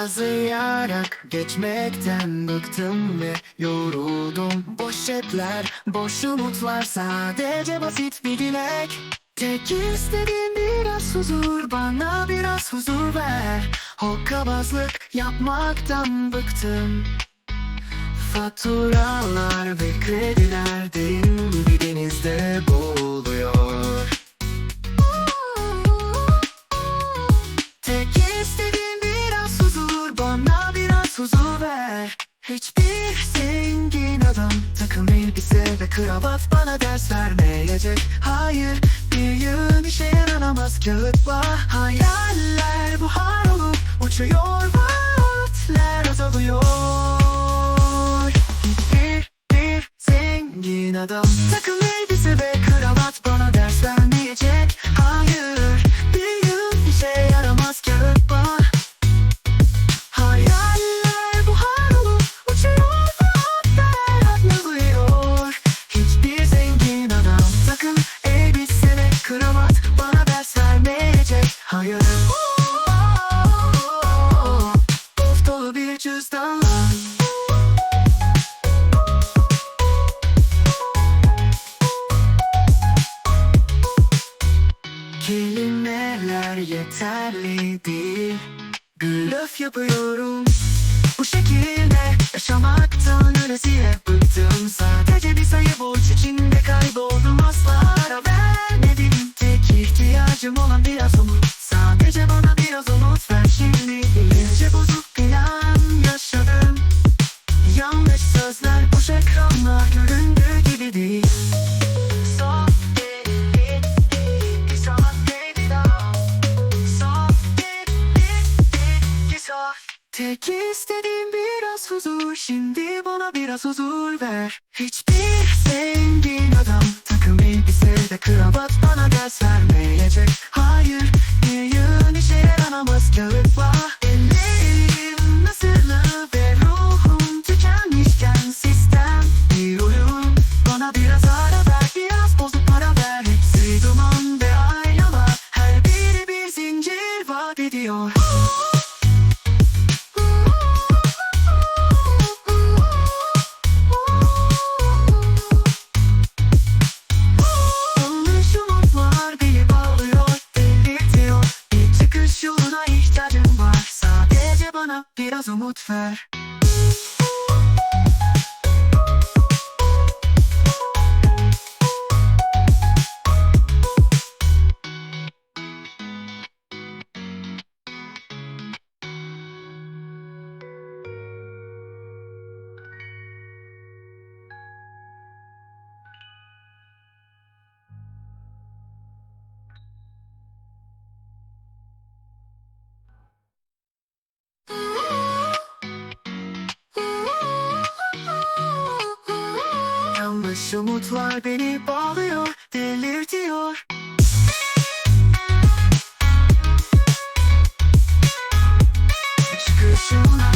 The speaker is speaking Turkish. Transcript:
Kazıyarak geçmekten bıktım ve yoruldum. Boş cepler, boş umutlar sadece basit bir dilek. Tek istediğim biraz huzur bana biraz huzur ver. Hokkabazlık yapmaktan bıktım. Faturalar ve krediler derin bir denizde boğuluyor. Tek istediğim Huzur ver Hiçbir zengin adam Takım elbise ve kravat Bana ders vermeyecek. Hayır bir yığın işe yaranamaz kağıtla Hayaller buhar olup uçuyor Vaatler azalıyor. Bir, bir zengin adam Takım Kelimeler yeterli değil. Blöf yapıyorum. Bu şekilde yaşamaktan ölesiye bıktım. Sadece bir sayı borç içinde kayboldum. Asla ara Tek ihtiyacım olan sözler boş ekranlar göründüğü gibi değil. Tek istediğim biraz huzur Şimdi bana biraz huzur ver. Hiçbir zengin adam Takım elbise ve kravat Bana ders vermeyecek. Hayır bir yığın işe yaranamaz kağıtla Ellerim bana biraz umut ver Yanlış umutlar beni bağlıyor, delirtiyor. Çıkışına